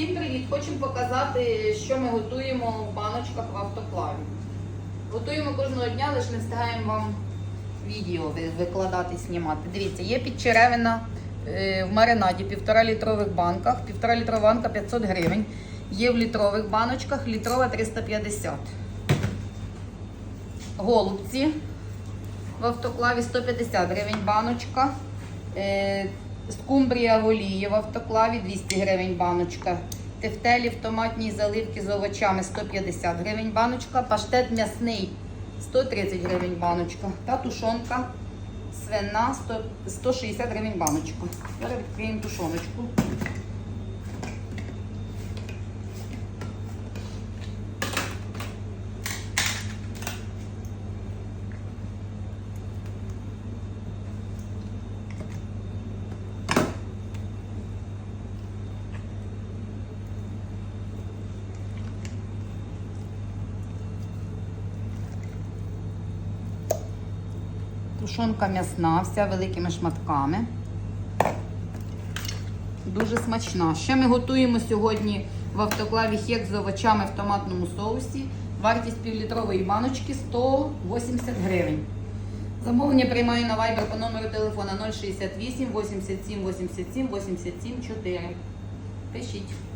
Всім привіт! Хочемо показати, що ми готуємо в баночках в автоклаві. Готуємо кожного дня, лише не встигаємо вам відео ви- викладати, знімати. Дивіться, є підчеревина е, в маринаді, півтора літрових банках. Півтора літрова банка 500 гривень. Є в літрових баночках, літрова 350. Голубці в автоклаві 150 гривень баночка. Скумбрія в в автоклаві 200 гривень баночка. Тефтелі в томатній заливці з овочами 150 гривень баночка. Паштет м'ясний 130 гривень баночка. Та тушонка свина 100 160 гривень баночка. Зараз відкриємо тушоночку. Тушонка м'ясна, вся великими шматками. Дуже смачна. Ще ми готуємо сьогодні в автоклаві хек з овочами в томатному соусі. Вартість півлітрової баночки 180 гривень. Замовлення приймаю на Viber по номеру телефона 068 87 87 87 4. Пишіть.